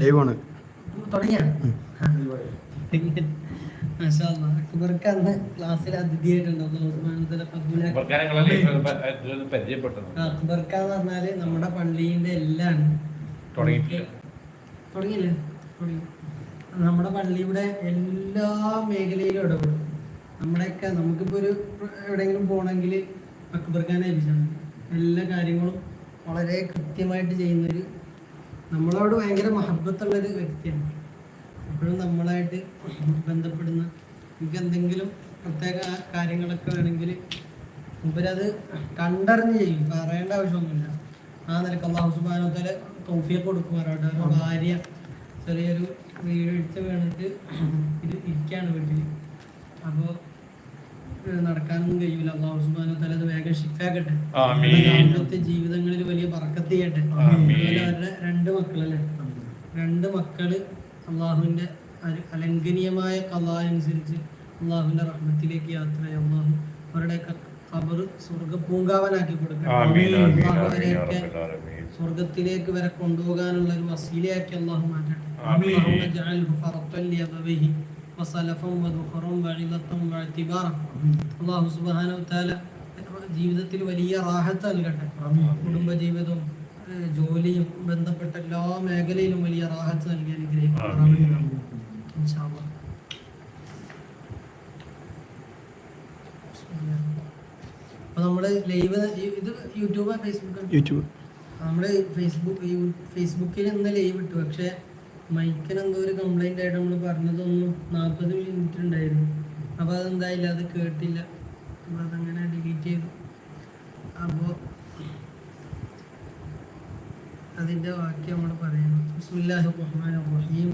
ലൈവാണ് അന്ന് ക്ലാസ്സിൽ അക്ബർക്ക എന്ന് പറഞ്ഞാൽ നമ്മുടെ പള്ളിന്റെ എല്ലാം തുടങ്ങിയില്ലേ? നമ്മുടെ പള്ളിയുടെ എല്ലാ മേഖലയിലും ഇടപെടും. നമ്മുടെയൊക്കെ നമുക്കിപ്പോ ഒരു എവിടെയെങ്കിലും പോകണമെങ്കിൽ അക്ബർഖാനെ ഏൽപ്പിച്ചാണ്. എല്ലാ കാര്യങ്ങളും വളരെ കൃത്യമായിട്ട് ചെയ്യുന്നൊരു നമ്മളോട് ഭയങ്കര മഹബത്തുള്ളൊരു വ്യക്തിയാണ്. എപ്പോഴും നമ്മളായിട്ട് ബന്ധപ്പെടുന്ന നമുക്ക് എന്തെങ്കിലും പ്രത്യേക കാര്യങ്ങളൊക്കെ വേണമെങ്കിൽ മുമ്പരത് കണ്ടറിഞ്ഞ് ചെയ്യും. പറയേണ്ട ആവശ്യമൊന്നുമില്ല. ആ നിലയ്ക്ക് അള്ളാഹു സുബാനോത്തല തോഫിയെ കൊടുക്കുമാറാട്ടെ ഒരു ഭാര്യ ചെറിയൊരു വീഴ്ച വേണിട്ട് ഇത് ഇരിക്കുകയാണ് വീട്ടിൽ അപ്പോൾ നടക്കാനൊന്നും കഴിയൂല. അള്ളാഹു സുബാനോത്തല അത് വേഗം ഷിഫാക്കട്ടെ. അവിടുത്തെ ജീവിതങ്ങളിൽ വലിയ പറക്കത്ത് ചെയ്യട്ടെ. അവരുടെ രണ്ട് മക്കളല്ലേ? രണ്ട് മക്കൾ അള്ളാഹുവിന്റെ അല- അലംഘനീയമായ കഥ അനുസരിച്ച് അള്ളാഹുവിന്റെ റഹ്മത്തിലേക്ക് യാത്ര അള്ളാഹു അവരുടെ ഖബർ സ്വർഗ പൂങ്കാവനാക്കി കൊടുക്കട്ടെ. അവരെയൊക്കെ സ്വർഗത്തിലേക്ക് വരെ കൊണ്ടുപോകാനുള്ള ഒരു വസീലയാക്കി അള്ളാഹു മാറ്റട്ടെ. ആമീൻ. اللهم اجعله فرطا لأبويه وسلفا وذخرا وعظة واعتبارا അള്ളാഹു സുബ്ഹാനഹു വതആല ജീവിതത്തിൽ വലിയ റാഹത്ത് നൽകട്ടെ കുടുംബ ജീവിതവും ഏഹ് ജോലിയും ബന്ധപ്പെട്ട എല്ലാ മേഖലയിലും വലിയ റാഹത്ത് നൽകി അനുഗ്രഹിക്കും ഇൻഷാ അല്ലാഹ്. അപ്പൊ നമ്മള് ലൈവ് ഇത് യൂട്യൂബ് ഫേസ്ബുക്ക് യൂട്യൂബ് നമ്മള് ഫേസ്ബുക്ക് യൂ- ഫേസ്ബുക്കിൽ ഇന്ന് ലൈവ് ഇട്ടു പക്ഷെ മൈക്കിന് എന്തോ ഒരു കംപ്ലൈന്റ് ആയിട്ട് നമ്മൾ പറഞ്ഞതൊന്നും നാൽപ്പത് മിനിറ്റ് ഉണ്ടായിരുന്നു അപ്പൊ അതെന്തായില്ല അത് കേട്ടില്ല അപ്പൊ അതങ്ങനെ ഡിലീറ്റ് ചെയ്തു അപ്പോ അതിന്റെ ബാക്കി നമ്മൾ പറയണം ബിസ്മില്ലാഹിർ റഹ്മാനിർ റഹീം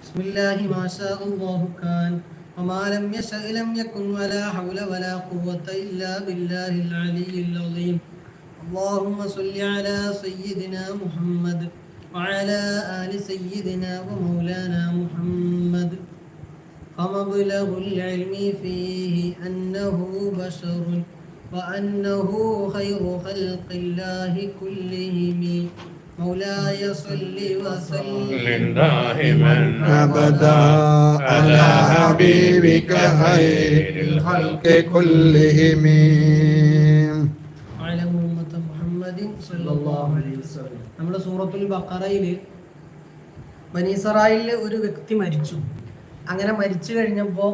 ബിസ്മില്ലാഹി മാ ശാ അല്ലാഹു കാൻ وما لم يشأ لم يكن ولا حول ولا قوة إلا بالله العلي العظيم اللهم صل على سيدنا محمد وعلى آل سيدنا ومولانا محمد فمبلغ العلم فيه أنه بشر وأنه خير خلق الله كلهم مولاي صل وسلم دائما أبدا على حبيبك خير الخلق كلهم നമ്മുടെ സൂറത്തുൽ ബക്കറയിൽ ബനീസറായിൽ ഒരു വ്യക്തി മരിച്ചു. അങ്ങനെ മരിച്ചു കഴിഞ്ഞപ്പോൾ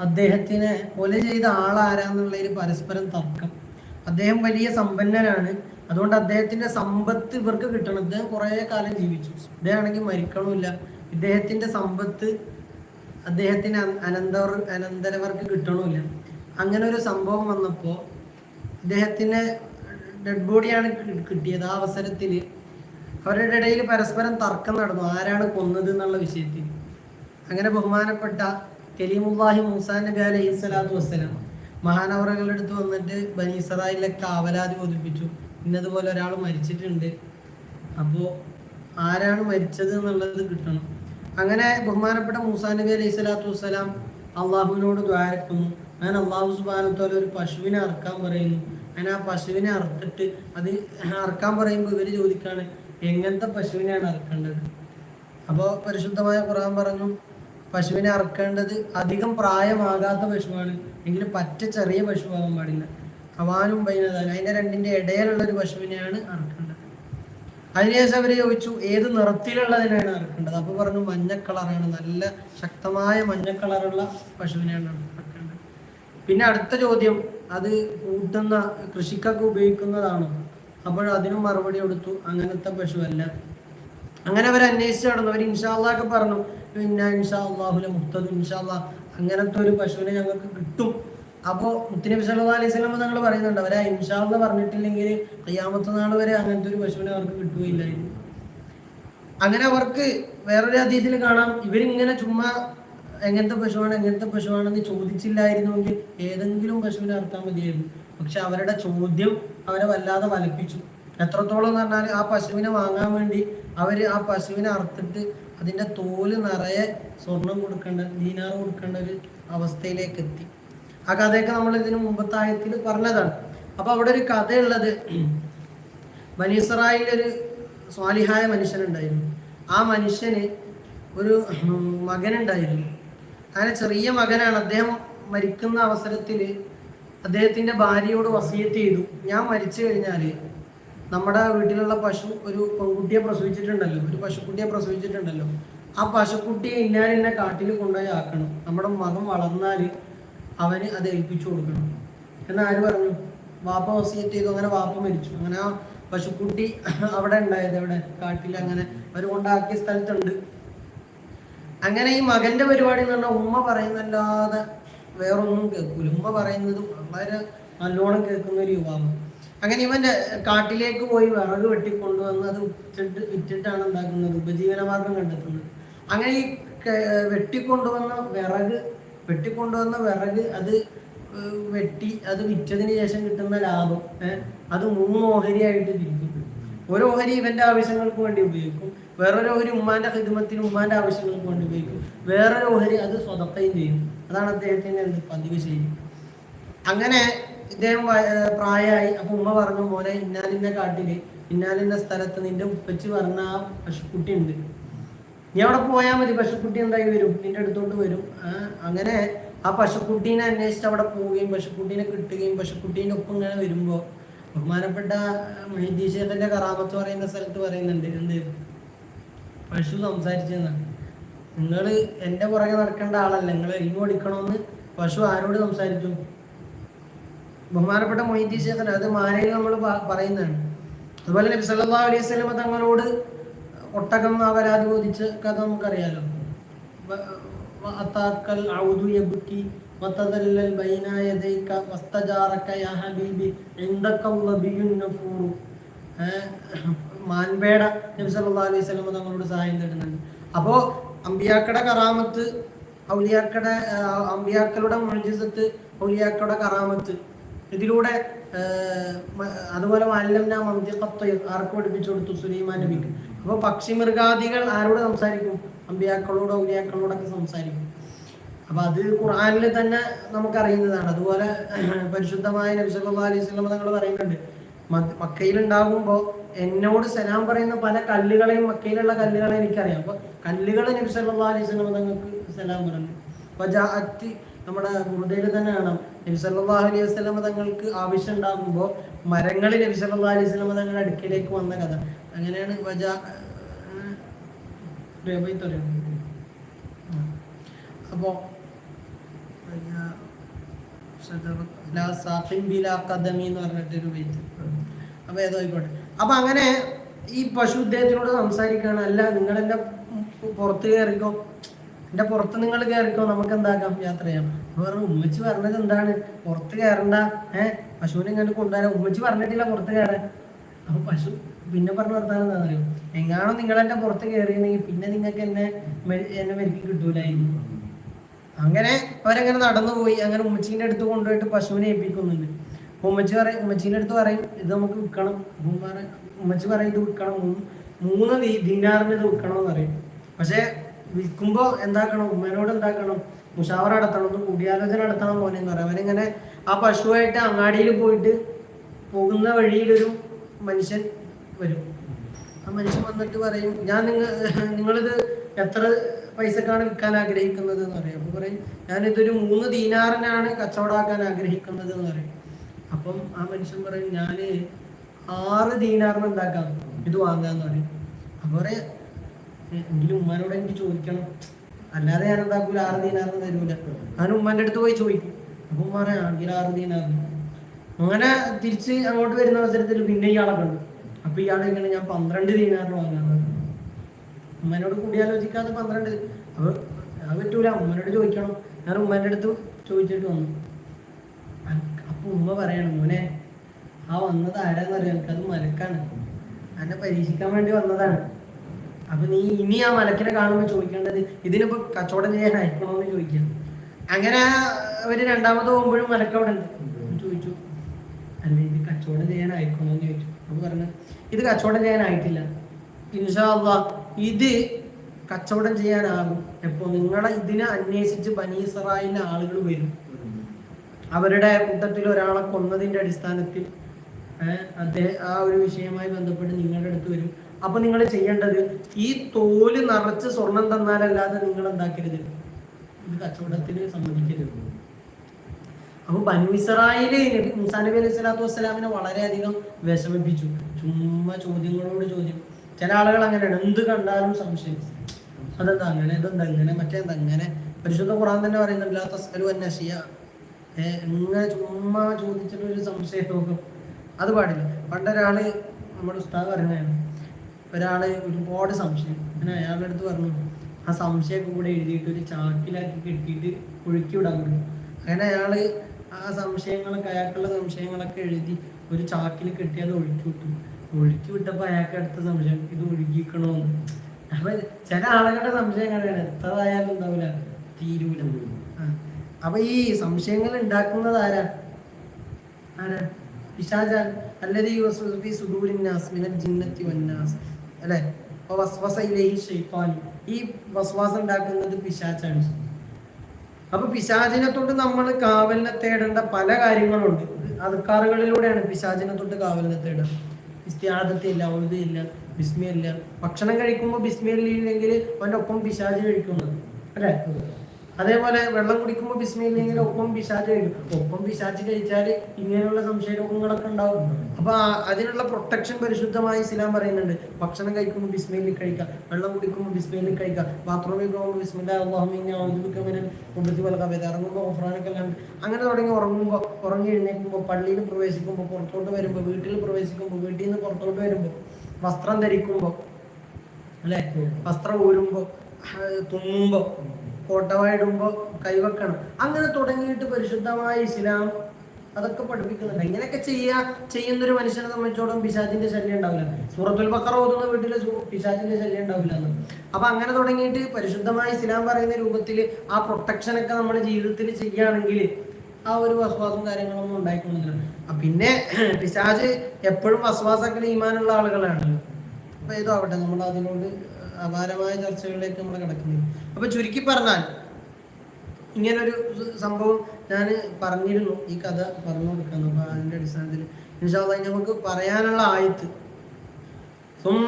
അദ്ദേഹത്തിനെ കൊല ചെയ്ത ആളാരാന്നുള്ളതിൽ പരസ്പരം തർക്കം. അദ്ദേഹം വലിയ സമ്പന്നനാണ്. അതുകൊണ്ട് അദ്ദേഹത്തിന്റെ സമ്പത്ത് ഇവർക്ക് കിട്ടണം. അദ്ദേഹം കുറേ കാലം ജീവിച്ചു. ഇദ്ദേഹമാണെങ്കിൽ മരിക്കണമില്ല. ഇദ്ദേഹത്തിന്റെ സമ്പത്ത് അദ്ദേഹത്തിന് അനന്ത അനന്തവർ അനന്തരവർക്ക് കിട്ടണമില്ല. അങ്ങനെ ഒരു സംഭവം വന്നപ്പോൾ ഇദ്ദേഹത്തിന് ഡെഡ് ബോഡിയാണ് കിട്ടിയത് ആ അവസരത്തിൽ അവരുടെ ഇടയിൽ പരസ്പരം തർക്കം നടന്നു. ആരാണ് കൊന്നത് എന്നുള്ള വിഷയത്തിൽ അങ്ങനെ ബഹുമാനപ്പെട്ട കലീമുല്ലാഹി മൂസാ നബി അലൈഹി സ്വലാത്തു വസ്സലാം മഹാനവറകളുടെ അടുത്ത് വന്നിട്ട് ബനീസറായിലൊക്കെ കാവലാതി ബോധിപ്പിച്ചു. ഇന്നതുപോലെ ഒരാൾ മരിച്ചിട്ടുണ്ട്. അപ്പോൾ ആരാണ് മരിച്ചത് എന്നുള്ളത് കിട്ടണം. അങ്ങനെ ബഹുമാനപ്പെട്ട മൂസാ നബി അലൈഹി സ്വലാത്തു വസ്സലാം അള്ളാഹുവിനോട് ദ്വാരക്കുന്നു. അങ്ങനെ അള്ളാഹു സുബാനത്തോലെ ഒരു പശുവിനെ അറക്കാൻ പറയുന്നു. അങ്ങനെ ആ പശുവിനെ അറുത്തിട്ട് അത് അറക്കാൻ പറയുമ്പോൾ ഇവർ ചോദിക്കാണ് എങ്ങനത്തെ പശുവിനെയാണ് അറക്കേണ്ടത്? അപ്പോൾ പരിശുദ്ധമായ ഖുർആൻ പറഞ്ഞു പശുവിനെ അറക്കേണ്ടത് അധികം പ്രായമാകാത്ത പശുവാണ് എങ്കിലും പറ്റ ചെറിയ പശുവാകാൻ പാടില്ല. അവാനും പൈനതാണ് അതിന്റെ രണ്ടിന്റെ ഇടയിലുള്ള ഒരു പശുവിനെയാണ് അറക്കേണ്ടത്. അതിനുശേഷം അവർ ചോദിച്ചു ഏത് നിറത്തിലുള്ളതിനാണ് അറക്കേണ്ടത്? അപ്പോൾ പറഞ്ഞു മഞ്ഞ കളറാണ് നല്ല ശക്തമായ മഞ്ഞ കളറുള്ള പശുവിനെയാണ് അറക്കേണ്ടത്. പിന്നെ അടുത്ത ചോദ്യം അത് കൂട്ടുന്ന കൃഷിക്കൊക്കെ ഉപയോഗിക്കുന്നതാണോ? അപ്പോൾ അതിനും മറുപടി കൊടുത്തു. അങ്ങനത്തെ പശുവല്ല. അങ്ങനെ അവർ അന്വേഷിച്ച് നടന്നു. അവർ ഇൻഷാള്ളാക്കെ പറഞ്ഞു പിന്നെ ഇൻഷാ അള്ളാഹുല മുക്തത് ഇൻഷാല്ലാ അങ്ങനത്തെ ഒരു പശുവിനെ ഞങ്ങൾക്ക് കിട്ടും. അപ്പോൾ മുത്തനബി സല്ലാ അലൈഹി സ്വലം തങ്ങൾ പറയുന്നുണ്ട് അവരെ ഇൻഷാള്ള പറഞ്ഞിട്ടില്ലെങ്കിൽ അയ്യാമത്തെ നാൾ വരെ അങ്ങനത്തെ ഒരു പശുവിനെ അവർക്ക് കിട്ടുകയില്ലായിരുന്നു. അങ്ങനെ അവർക്ക് വേറൊരു അതീതിൽ കാണാം. ഇവരിങ്ങനെ ചുമ്മാ എങ്ങനത്തെ പശുവാണ് എങ്ങനത്തെ പശുവാണെന്ന് ചോദിച്ചില്ലായിരുന്നുവെങ്കിൽ ഏതെങ്കിലും പശുവിനെ അർത്ഥം മതിയായിരുന്നു. പക്ഷെ അവരുടെ ചോദ്യം അവരെ വല്ലാതെ വലപ്പിച്ചു എത്രത്തോളം എന്ന് പറഞ്ഞാൽ ആ പശുവിനെ വാങ്ങാൻ വേണ്ടി അവർ ആ പശുവിനെ അറുത്തിട്ട് അതിന്റെ തോൽ നിറയെ സ്വർണം കൊടുക്കേണ്ട ദീനാർ കൊടുക്കേണ്ട ഒരു അവസ്ഥയിലേക്ക് എത്തി. ആ കഥയൊക്കെ നമ്മൾ ഇതിന് മുമ്പത്തായത്തിൽ പറഞ്ഞതാണ്. അപ്പൊ അവിടെ ഒരു കഥയുള്ളത് ബനീസറായിലൊരു സ്വാലിഹായ മനുഷ്യനുണ്ടായിരുന്നു. ആ മനുഷ്യന് ഒരു മകനുണ്ടായിരുന്നു. അങ്ങനെ ചെറിയ മകനാണ്. അദ്ദേഹം മരിക്കുന്ന അവസരത്തിൽ അദ്ദേഹത്തിന്റെ ഭാര്യയോട് വസീയത്ത് ചെയ്തു. ഞാൻ മരിച്ചു കഴിഞ്ഞാൽ നമ്മുടെ വീട്ടിലുള്ള പശു ഒരു പെൺകുട്ടിയെ പ്രസവിച്ചിട്ടുണ്ടല്ലോ. ഒരു പശുക്കുട്ടിയെ പ്രസവിച്ചിട്ടുണ്ടല്ലോ. ആ പശുക്കുട്ടിയെ ഇന്നാലിന്ന കാട്ടിൽ കൊണ്ടുപോയി ആക്കണം. നമ്മുടെ മകൻ വളർന്നാൽ അവന് അത് ഏൽപ്പിച്ചു കൊടുക്കണം. എന്ന് ആര് പറഞ്ഞു? വാപ്പ വസീയത്ത് ചെയ്തു. അങ്ങനെ വാപ്പ മരിച്ചു. അങ്ങനെ ആ പശുക്കുട്ടി അവിടെ ഉണ്ടായത് അവിടെ കാട്ടിൽ അങ്ങനെ. അവർ കൊണ്ടാക്കിയ സ്ഥലത്തുണ്ട്. അങ്ങനെ ഈ മകന്റെ പരിപാടി എന്ന് പറഞ്ഞാൽ ഉമ്മ പറയുന്നല്ലാതെ വേറൊന്നും കേൾക്കൂല. ഉമ്മ പറയുന്നത് വളരെ നല്ലോണം കേൾക്കുന്ന ഒരു യുവാവ്. അങ്ങനെ ഇവന്റെ കാട്ടിലേക്ക് പോയി വിറക് വെട്ടിക്കൊണ്ടുവന്ന് അത് വിറ്റിട്ട് വിറ്റിട്ടാണ് ഉണ്ടാക്കുന്നത്. ഉപജീവന മാർഗം കണ്ടെത്തുന്നത്. അങ്ങനെ ഈ വെട്ടിക്കൊണ്ടുവന്ന വിറക് വെട്ടിക്കൊണ്ടുവന്ന വിറക് അത് വെട്ടി അത് വിറ്റതിന് ശേഷം കിട്ടുന്ന ലാഭം അത് മൂന്ന് ഓഹരിയായിട്ട് തിരിക്കും ഒരു ഓഹരി ഇവന്റെ ആവശ്യങ്ങൾക്ക് വേണ്ടി ഉപയോഗിക്കും. വേറൊരു ഓഹരി ഉമ്മാന്റെ ഹിദ്മത്തിന് ഉമ്മാന്റെ ആവശ്യങ്ങൾക്ക് വേണ്ടി ഉപയോഗിക്കും. വേറൊരു ഓഹരി അത് സ്വതക്കയും ചെയ്യും. അതാണ് അദ്ദേഹത്തിന്റെ എന്ത് പതിവ് ശൈലി. അങ്ങനെ ഇദ്ദേഹം പ്രായമായി. അപ്പൊ ഉമ്മ പറഞ്ഞു മോനെ ഇന്നാലിന്റെ കാട്ടിൽ ഇന്നാലിന്റെ സ്ഥലത്ത് നിന്റെ ഉപ്പച്ച് പറഞ്ഞ ആ പശുക്കുട്ടി ഉണ്ട്. നീ അവിടെ പോയാൽ മതി. പശുക്കുട്ടി എന്തായി വരും? നിന്റെ അടുത്തോട്ട് വരും. അങ്ങനെ ആ പശുക്കുട്ടീനെ അന്വേഷിച്ച് അവിടെ പോവുകയും പശുക്കുട്ടീനെ കിട്ടുകയും പശുക്കുട്ടീന്റെ ഒപ്പം ഇങ്ങനെ വരുമ്പോൾ ബഹുമാനപ്പെട്ട മെഹദീശേഖന്റെ കറാമത്ത് പറയുന്ന സ്ഥലത്ത് പറയുന്നുണ്ട്. എന്ത്? പശു സംസാരിച്ചെന്നാണ്. നിങ്ങൾ എന്റെ പുറകെ നടക്കേണ്ട ആളല്ല. നിങ്ങൾ എൽമ പഠിക്കണമെന്ന് പശു ആരോട് സംസാരിച്ചു? ബഹുമാനപ്പെട്ട മൊയ്തി ശേഖൻ അത് മാനയിൽ നമ്മൾ പറയുന്നതാണ്. അതുപോലെ നബി സല്ലാ അലൈഹി സ്വലമ തങ്ങളോട് ഒട്ടകം അപരാധി ബോധിച്ച കഥ നമുക്കറിയാലോ. അത്താക്കൽ ഔദു വതദല്ലൽ بين യദൈക واستجارك യാ ഹബീബി عندك النبي ഏഹ് മാൻപേട നബി അലൈഹി വസല്ലം തങ്ങളോട് സഹായം തേടുന്നുണ്ട്. അപ്പോൾ അമ്പിയാക്കടെ കറാമത്ത് ഔലിയാക്കടെ അമ്പിയാക്കളുടെ മുഴുജിസത്ത് ഔലിയാക്കടെ കറാമത്ത്. ഇതിലൂടെ അതുപോലെ വല്ലംന മന്തിഖത്വയ് ആർക്ക് പഠിപ്പിച്ചു കൊടുത്തു? സുലൈമാൻ നബിക്ക്. അപ്പോൾ പക്ഷി മൃഗാദികൾ ആരോട് സംസാരിക്കും? അമ്പിയാക്കളോട് ഔലിയാക്കളോടൊക്കെ സംസാരിക്കും. അപ്പൊ അത് ഖുർആനിൽ തന്നെ നമുക്ക് അറിയുന്നതാണ് അതുപോലെ പരിശുദ്ധമായ നബി സല്ലല്ലാഹു അലൈഹി വസല്ലം തങ്ങൾ പറയുന്നുണ്ട് മക്കയിൽ ഉണ്ടാകുമ്പോൾ എന്നോട് സലാം പറയുന്ന പല കല്ലുകളെയും മക്കയിലുള്ള കല്ലുകളെ എനിക്കറിയാം. അപ്പൊ കല്ലുകൾ നബി സല്ലല്ലാഹു അലൈഹി വസല്ലം തങ്ങൾക്ക് സലാം പറഞ്ഞു വജാഅത്തി നമ്മുടെ ഗുരുദേവ് തന്നെയാണ്. കാണാം നബി സല്ലല്ലാഹു അലൈഹി വസല്ലം തങ്ങൾക്ക് ആവശ്യം ഉണ്ടാകുമ്പോൾ മരങ്ങളിൽ നബി സല്ലല്ലാഹു അലൈഹി വസല്ലം തങ്ങളുടെ അടുക്കിലേക്ക് വന്ന കഥ. അങ്ങനെയാണ് വജാ അപ്പോൾ എന്ന് പറഞ്ഞിട്ടൊരു ബൈത്ത് അപ്പൊ ഏതോ ആയിക്കോട്ടെ. അപ്പൊ അങ്ങനെ ഈ പശു ഇദ്ദേഹത്തിനോട് സംസാരിക്കുകയാണ്. അല്ല നിങ്ങൾ എന്റെ പുറത്ത് കയറിക്കോ എന്റെ പുറത്ത് നിങ്ങൾ കയറിക്കോ നമുക്ക് എന്താക്കാം? യാത്ര ചെയ്യാം. പറഞ്ഞു ഉമ്മച്ചി പറഞ്ഞത് എന്താണ്? പുറത്ത് കയറണ്ട ഏഹ് പശുവിനെ ഇങ്ങോട്ട് കൊണ്ടുവരാൻ ഉമ്മച്ചി പറഞ്ഞിട്ടില്ല പുറത്ത് കയറാൻ അപ്പൊ പശു പിന്നെ പറഞ്ഞ വർത്താനം എന്താ അറിയോ എങ്ങാണോ നിങ്ങൾ എന്റെ പുറത്ത് കയറിയിരുന്നെങ്കിൽ പിന്നെ നിങ്ങൾക്ക് എന്നെ എന്നെ മെരുക്കി കിട്ടൂലായിരുന്നു അങ്ങനെ അവരങ്ങനെ നടന്നു പോയി. അങ്ങനെ ഉമ്മച്ചീന്റെ അടുത്ത് കൊണ്ടുപോയിട്ട് പശുവിനെ ഏൽപ്പിക്കുന്നുണ്ട്. അപ്പൊ ഉമ്മച്ചി പറയും ഉമ്മച്ചീന്റെ അടുത്ത് പറയും ഇത് നമുക്ക് വിൽക്കണം. ഉമ്മച്ചി പറയും ഇത് വിൽക്കണം. മൂന്ന് ദിനാറിന് ഇത് വിൽക്കണം എന്ന് പറയും. പക്ഷേ വിൽക്കുമ്പോൾ എന്താക്കണം? ഉമ്മേനോട് എന്താക്കണം? മുഷാവറ നടത്തണം ഒന്ന് കൂടിയാലോചന നടത്തണം പോലെ എന്ന് പറയും. അവരിങ്ങനെ ആ പശുവായിട്ട് അങ്ങാടിയിൽ പോയിട്ട് പോകുന്ന വഴിയിലൊരു മനുഷ്യൻ വരും. ആ മനുഷ്യൻ വന്നിട്ട് പറയും ഞാൻ നിങ്ങൾ നിങ്ങളിത് എത്ര പൈസക്കാണ് വിൽക്കാൻ ആഗ്രഹിക്കുന്നത് എന്ന് പറയും. അപ്പൊ പറയും ഞാനിതൊരു മൂന്ന് ദീനാറിനാണ് കച്ചവടാക്കാൻ ആഗ്രഹിക്കുന്നത് എന്ന് പറയും. അപ്പം ആ മനുഷ്യൻ പറയും ഞാൻ ആറ് ദീനാറിന് ഉണ്ടാക്കാം ഇത് വാങ്ങാന്ന് പറയും. അപ്പൊ പറയാം എങ്കിലും ഉമ്മാനോട് എനിക്ക് ചോദിക്കണം. അല്ലാതെ ഞാൻ എന്താക്കൂല ആറ് ദീനാറിന് തരൂല. ഞാൻ ഉമ്മാന്റെ അടുത്ത് പോയി ചോദിക്കും. അപ്പൊ ഉമ്മ പറയാം ആണെങ്കിൽ ആറ് ദീനാറിന്. അങ്ങനെ തിരിച്ച് അങ്ങോട്ട് വരുന്ന അവസരത്തിൽ പിന്നെ ഇയാളെ കണ്ടു. അപ്പൊ ഇയാളെ ഇങ്ങനെ ഞാൻ പന്ത്രണ്ട് ദീനാറിന് വാങ്ങാന്ന്. ഉമ്മനോട് കൂടിയാലോചിക്കാതെ പന്ത്രണ്ട്. അപ്പൊ അത് പറ്റൂല ഉമ്മനോട് ചോദിക്കണം. ഞാൻ ഉമ്മന്റെ അടുത്ത് ചോദിച്ചിട്ട് വന്നു. അപ്പോൾ അപ്പൊ ഉമ്മ പറയണം മോനെ ആ വന്നത് ആരാന്നറിയാം എനിക്കത് മലക്കാണ്. എന്നെ പരീക്ഷിക്കാൻ വേണ്ടി വന്നതാണ്. അപ്പൊ നീ ഇനി ആ മലക്കിനെ കാണുമ്പോൾ ചോദിക്കേണ്ടത് ഇതിനിപ്പോ കച്ചവടം ചെയ്യാൻ അയക്കണമെന്ന് ചോദിക്കാം. അങ്ങനെ അവർ രണ്ടാമത് പോകുമ്പോഴും മലക്കവിടെ ചോദിച്ചു അല്ല ഇത് കച്ചവടം ചെയ്യാൻ അയക്കണമെന്ന് ചോദിച്ചു. അപ്പൊ പറഞ്ഞു ഇത് കച്ചവടം ചെയ്യാനായിട്ടില്ല. ഇൻഷാ അള്ളാ ഇത് കച്ചവടം ചെയ്യാനാകും. എപ്പോ നിങ്ങളെ ഇതിനെ അന്വേഷിച്ച് ബനീസറായിലെ ആളുകൾ വരും. അവരുടെ കൂട്ടത്തിൽ ഒരാളെ കൊന്നതിന്റെ അടിസ്ഥാനത്തിൽ അദ്ദേഹം ആ ഒരു വിഷയവുമായി ബന്ധപ്പെട്ട് നിങ്ങളുടെ അടുത്ത് വരും. അപ്പൊ നിങ്ങൾ ചെയ്യേണ്ടത് ഈ തോൽ നിറച്ച് സ്വർണം തന്നാലല്ലാതെ നിങ്ങൾ എന്താക്കരുത്? ഇത് കച്ചവടത്തിന് സമ്മതിക്കരുത് അപ്പൊ ബനു ഇസ്രായേൽ നബി മുസാ നബി അലൈഹി സ്വലാത്തു വസ്സലാമിനെ വളരെയധികം വിഷമിപ്പിച്ചു. ചുമ്മാ ചോദ്യങ്ങളോട് ചോദ്യം ചില ആളുകൾ അങ്ങനെയാണ്. എന്ത് കണ്ടാലും സംശയം അതെന്താ അങ്ങനെ? ഇതെന്താ ഇങ്ങനെ? മറ്റേന്താ അങ്ങനെ പരിശുദ്ധ ഖുറാൻ തന്നെ പറയുന്നുണ്ടല്ലോ തസ്കലു ഏഹ് എങ്ങനെ ചുമ്മാ ചോദിച്ചിട്ട് ഒരു സംശയം നോക്കും. അത് പാടില്ല. പണ്ടൊരാൾ നമ്മുടെ ഉസ്താദ് പറയുന്നതാണ് ഒരാൾ ഒരുപാട് സംശയം. അങ്ങനെ അയാളുടെ അടുത്ത് പറഞ്ഞു ആ സംശയമൊക്കെ കൂടെ എഴുതിയിട്ട് ഒരു ചാക്കിലാക്കി കെട്ടിയിട്ട് ഒഴുക്കി വിടാൻ പറഞ്ഞു. അങ്ങനെ അയാൾ ആ സംശയങ്ങളൊക്കെ അയാൾക്കുള്ള സംശയങ്ങളൊക്കെ എഴുതി ഒരു ചാക്കിൽ കെട്ടി അത് ഒഴുക്കി വിട്ടു ഒഴുക്കി വിട്ടപ്പോൾ അയാൾക്ക് അടുത്ത സംശയം ഇത് ഒഴുകിക്കണോന്ന് അപ്പൊ ചില ആളുകളുടെ സംശയം എങ്ങനെയാണ് എത്രതായാലും ഉണ്ടാവില്ല. തീരൂല. അപ്പൊ ഈ സംശയങ്ങൾ ഉണ്ടാക്കുന്നത് ആരാ? ആരാ? പിശാചാൻ അല്ലതീ വസ്വസഫി സുദൂരിന്നാസ് മിനൽ ജിന്നത്തി വന്നാസ്. അല്ലേ? അപ്പൊ വസ്വസ ഇലൈഹി ശൈത്താൻ. ഈ വസ്വാസം ഉണ്ടാക്കുന്നത് പിശാചാണ് അപ്പൊ പിശാചിനെ തൊട്ട് നമ്മൾ കാവലിനെ തേടേണ്ട പല കാര്യങ്ങളുണ്ട്. അതുക്കാറുകളിലൂടെയാണ് പിശാചിനെ തൊട്ട് കാവലിനെ തേടുക ഇസ്തിയാദത്തില്ല ഔദില്ല ബിസ്മിയില്ല. ഭക്ഷണം കഴിക്കുമ്പോൾ ബിസ്മിയില്ലെങ്കിൽ അവന്റെ ഒപ്പം പിശാജ് കഴിക്കുന്നത് അല്ലേ? അതേപോലെ വെള്ളം കുടിക്കുമ്പോൾ ബിസ്മിയില്ലെങ്കിൽ ഒപ്പം പിശാച്ച് കഴിക്കും. ഒപ്പം പിശാച്ച് കഴിച്ചാൽ ഇങ്ങനെയുള്ള സംശയ രോഗങ്ങളൊക്കെ ഉണ്ടാവും. അപ്പൊ അതിനുള്ള പ്രൊട്ടക്ഷൻ പരിശുദ്ധമായി ഇസ്ലാം പറയുന്നുണ്ട്. ഭക്ഷണം കഴിക്കുമ്പോൾ ബിസ്മിയിൽ കഴിക്കുക വെള്ളം കുടിക്കുമ്പോൾ ബിസ്മിയിൽ കഴിക്കുക ബാത്റൂമിൽ പോകുമ്പോൾ ബിസ്മില്ല അള്ളാഹുമിങ്ങനെ ഇറങ്ങുമ്പോൾ ഒഫ്രാനൊക്കെ അല്ലാണ്ട് അങ്ങനെ തുടങ്ങി ഉറങ്ങുമ്പോൾ ഉറങ്ങി എഴുന്നേൽക്കുമ്പോൾ പള്ളിയിൽ പ്രവേശിക്കുമ്പോൾ പുറത്തോട്ട് വരുമ്പോൾ വീട്ടിൽ പ്രവേശിക്കുമ്പോൾ വീട്ടിൽ നിന്ന് പുറത്തോട്ട് വരുമ്പോൾ വസ്ത്രം ധരിക്കുമ്പോൾ അല്ലെ? വസ്ത്രം ഊരുമ്പോൾ തുമ്മുമ്പോൾ കോട്ടവായിടുമ്പോൾ കൈവെക്കണം. അങ്ങനെ തുടങ്ങിയിട്ട് പരിശുദ്ധമായ ഇസ്ലാം അതൊക്കെ പഠിപ്പിക്കുന്നുണ്ട്. ഇങ്ങനെയൊക്കെ ചെയ്യാ ചെയ്യുന്നൊരു മനുഷ്യനെ സംബന്ധിച്ചോളം പിശാചിന്റെ ശല്യം ഉണ്ടാവില്ല. സൂറത്തുൽ ബക്കറ ഓതുന്ന വീട്ടിൽ സു- പിശാചിന്റെ ശല്യം ഉണ്ടാവില്ല. എന്ന് അപ്പൊ അങ്ങനെ തുടങ്ങിയിട്ട് പരിശുദ്ധമായ ഇസ്ലാം പറയുന്ന രൂപത്തിൽ ആ പ്രൊട്ടക്ഷൻ ഒക്കെ നമ്മുടെ ജീവിതത്തിൽ ചെയ്യുകയാണെങ്കിൽ ആ ഒരു വസ്വാസും കാര്യങ്ങളൊന്നും ഉണ്ടായിക്കൊള്ളുന്നില്ല. ആ പിന്നെ പിശാജ് എപ്പോഴും വസ്വാസൊക്കെ ഈമാനുള്ള ആളുകളാണല്ലോ അപ്പൊ ഏതോ ആവട്ടെ നമ്മൾ അതിനോട് അപാരമായ ചർച്ചകളിലേക്ക് നമ്മൾ കിടക്കുന്നത് അപ്പൊ ചുരുക്കി പറഞ്ഞാൽ ഇങ്ങനൊരു സ- സംഭവം ഞാൻ പറഞ്ഞിരുന്നു ഈ കഥ പറഞ്ഞു കൊടുക്കാന്ന് അപ്പൊ അതിന്റെ അടിസ്ഥാനത്തിൽ ഇൻഷാല്ല നമുക്ക് പറയാനുള്ള ആയത്ത് ثم